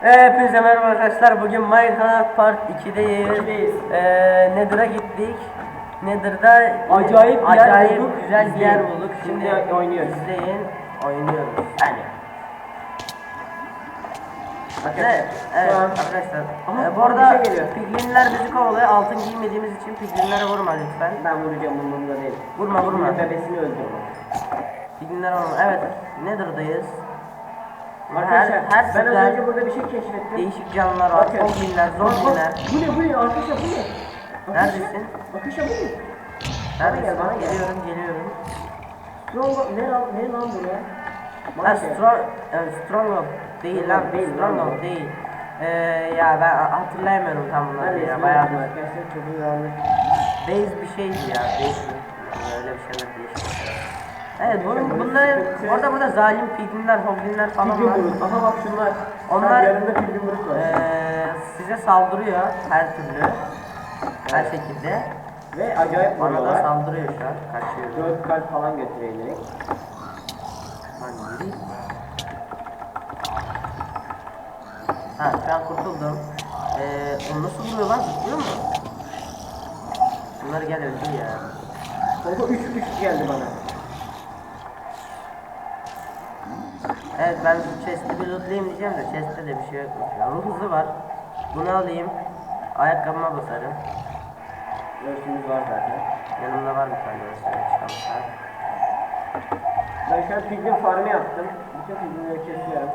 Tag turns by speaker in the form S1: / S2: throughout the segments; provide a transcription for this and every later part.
S1: Hepinize merhaba arkadaşlar. Bugün Minecraft Part 2'deyiz.
S2: İkideyiz.
S1: Ee, Nether'a gittik. Nether'da
S2: Acayip bir yer
S1: acayip
S2: bulduk.
S1: güzel bir yer
S2: İzleyin.
S1: bulduk.
S2: Şimdi
S1: Şimdi
S2: oynuyoruz.
S1: İzleyin. Oynuyoruz. Hadi.
S2: Arkadaşlar,
S1: Evet, evet
S2: şu an-
S1: arkadaşlar.
S2: Aha,
S1: Ee, bu
S2: bir
S1: arada
S2: şey geliyor.
S1: piglinler bizi kovalıyor. Altın giymediğimiz için piglinlere vurma lütfen.
S2: Ben vuracağım umurumda değil.
S1: Vurma, vurma.
S2: Bebesini öldürme.
S1: Piglinlere vurma. Evet. Nether'dayız.
S2: Arkadaşlar
S1: her
S2: ben az önce burada bir şey keşfettim.
S1: değişik canlılar var.
S2: Bakın. Bak,
S1: zombiler.
S2: Bu ne bu ne arkadaşlar bu ne?
S1: Neredesin?
S2: Arkadaşlar bu ne?
S1: Neredesin?
S2: bana gel.
S1: Geliyorum, geliyorum.
S2: Strong ne lan ne lan bu ya?
S1: Ha, strong, e, strong değil lan,
S2: değil,
S1: strong değil. Ee, ya ben hatırlayamıyorum tam bunları ya, bayağı
S2: anladım.
S1: base bir şeydi ya, base? Öyle bir şeyler değişti. Evet, bunun, bunları,
S2: sıkıntı.
S1: orada burada zalim piglinler, hoblinler falan var.
S2: Aha bak şunlar.
S1: Onlar-
S2: Bak, yanında var.
S1: Ee, size saldırıyor her türlü, her şekilde.
S2: Ve acayip
S1: Bana da
S2: vuruyorlar.
S1: saldırıyor şu an, kaçıyor.
S2: 4 kalp falan götürüyor direkt.
S1: Lan yürü. Ha şu an kurtuldum. Ee, o nasıl vuruyor lan? Zıplıyor mu? Bunlar gel öldü ya.
S2: Kanka 3 3 geldi bana.
S1: Evet ben şu chest'i bir lootlayayım diyeceğim de chest'te de bir şey yokmuş ya. Ruh hızı var. Bunu alayım. Ayakkabıma basarım.
S2: Görsünüz var zaten.
S1: Yanımda var bir tane mesela çıkamışlar.
S2: Ben şu an Pilgrim farmı yaptım. Bütün Pilgrimleri kesiyorum.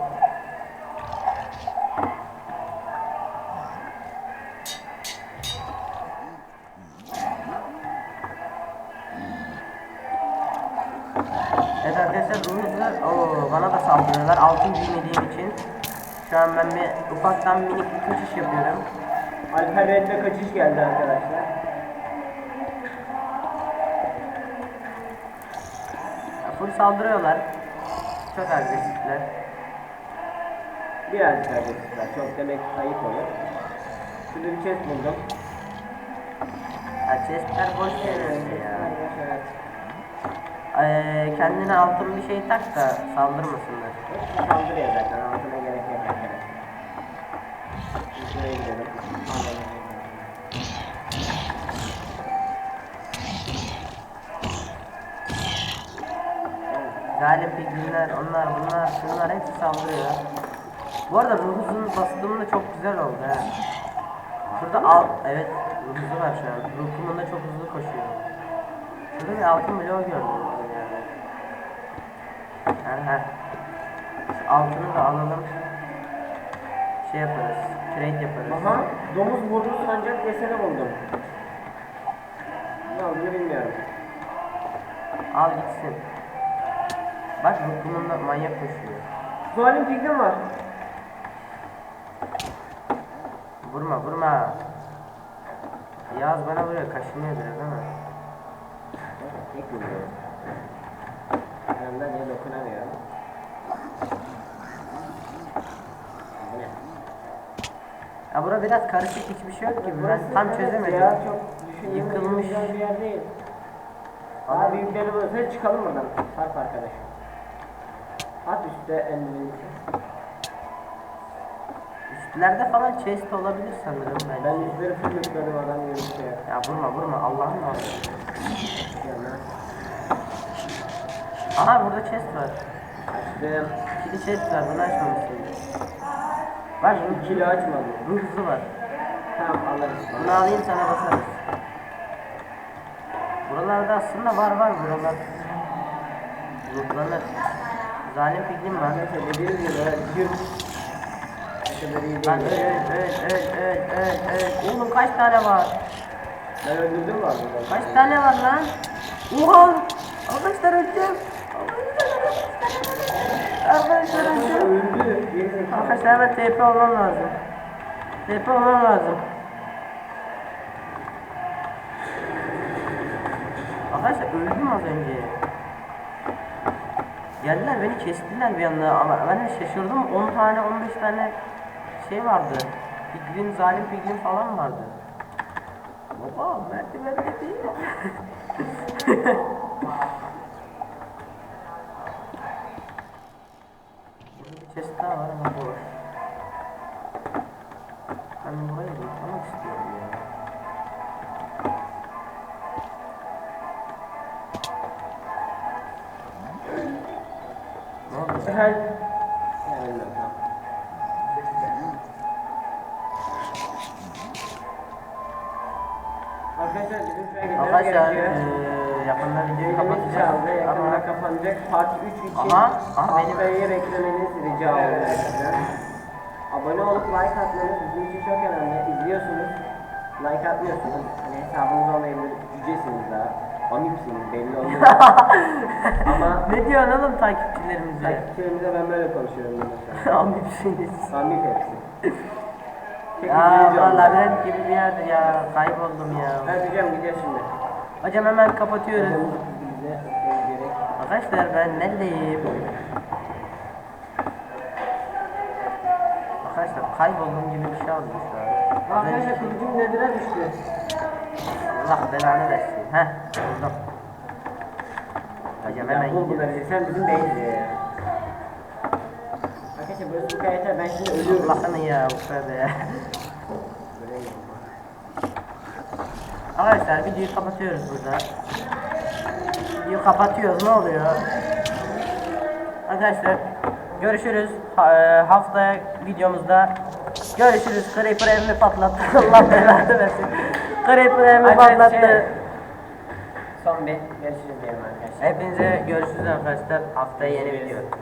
S1: Evet arkadaşlar ruh hızı Oo, bana da saldırıyorlar altın giymediğim için. Şu an ben bir ufaktan minik bir kaçış yapıyorum.
S2: Alper Red'de kaçış geldi arkadaşlar.
S1: Ya, Full saldırıyorlar. Çok agresifler.
S2: Birazcık agresifler. Çok demek ayıp olur. Şurada bir chest buldum.
S1: Ya chestler boş şeyler ya. Ee, kendine altın bir şey tak da saldırmasınlar.
S2: saldırıyor zaten. Altına gerek yok arkadaşlar. Şuraya gidelim.
S1: Zalim piglinler, onlar bunlar, şunlar hepsi saldırıyor. Bu arada ruh hızının bastığında çok güzel oldu ha. Şurada al, evet ruh hızı var şu an. Ruh kumunda çok hızlı koşuyor. Şurada bir altın bloğu gördüm yani. Ha, ha. Şu altını da alalım. Şey yaparız, trade yaparız.
S2: Aha, domuz burnu sancak deseni buldum. Ne olduğunu bilmiyorum.
S1: Al gitsin. Bak ruh kumunda manyak koşuyor.
S2: Zalim Pilgrim var.
S1: Vurma vurma. Yaz bana vuruyor kaşınıyor biraz ama.
S2: Vuruyor. Yanımda niye dokunamıyorum.
S1: Ya bura biraz karışık hiçbir şey yok gibi. Ben tam çözemedim.
S2: Ya, çok düşündüğüm
S1: Yıkılmış.
S2: bir yer değil. Daha büyükleri burası. Çıkalım buradan. Sarp arkadaş. At üstte elini.
S1: Üstlerde falan chest olabilir sanırım
S2: Ben
S1: bence.
S2: üstleri full yıkladım adam yok.
S1: Ya vurma vurma Allah'ın var.
S2: Yanına.
S1: Aha burada chest var.
S2: Açtım.
S1: İkili chest var bunu açmamışsın. Var ruh,
S2: İkili açmadım.
S1: ruh hızı var.
S2: Tamam alırız.
S1: Bunu alayım sana basarız. Buralarda aslında var var buralar. Lootlanır. Zalim piglim var.
S2: Arkadaşlar dediğim gibi böyle yürü. Değil.
S1: öl öl öl öl öl öl. Oğlum kaç tane var?
S2: Ben öldürdüm mü abi?
S1: Kaç tane var lan? Oha! Arkadaşlar öleceğim. Arkadaşlar
S2: zekalı.
S1: Arkadaşlar hemen TP olmam lazım. TP olmam lazım. Arkadaşlar öldüm az önce. Geldiler beni kestiler bir anda ama ben de şaşırdım 10 tane 15 tane şey vardı. Pigrin, zalim pigrin falan vardı. Baba merdivende değil. Ha var
S2: ha bu var. Arkadaşlar, lütfen
S1: gidelim yakında videoyu kapatacağız.
S2: çaldı, yakında kapanacak. Part 3 için
S1: Aha, aha, benim-
S2: haftayı beklemeniz rica oluyor sizden. Abone olup like atmanız bizim için çok önemli. İzliyorsunuz, like atmıyorsunuz. Hani hesabınız olmayabilir, cücesiniz daha. Amipsiniz belli olmuyor. Ama
S1: ne diyorsun oğlum takipçilerimize?
S2: takipçilerimize ben böyle konuşuyorum.
S1: Amipsiniz.
S2: Amip hepsi.
S1: Ya valla labirent gibi bir yerde ya kayboldum ya.
S2: Ben diyeceğim gidiyor şimdi.
S1: Hocam hemen kapatıyoruz. Arkadaşlar ben neredeyim? Arkadaşlar kayboldum gibi bir şey oldu şu an.
S2: Arkadaşlar kılıcım nedire düştü.
S1: Allah belanı versin. Heh buldum. Hocam hemen gidiyoruz.
S2: sen bizim değiliz ya. Arkadaşlar burası bu kadar yeter ben şimdi ölüyorum.
S1: Allah'ını ya bu kadar ya. Arkadaşlar videoyu kapatıyoruz burada. Videoyu kapatıyoruz ne oluyor? Arkadaşlar görüşürüz. Ha- e, haftaya videomuzda görüşürüz. Creeper evimi patlattı. Allah belanı versin. Creeper evimi
S2: Arkadaşlar,
S1: patlattı.
S2: Son bir görüşürüz diyelim arkadaşlar.
S1: Hepinize görüşürüz arkadaşlar. Haftaya yeni video.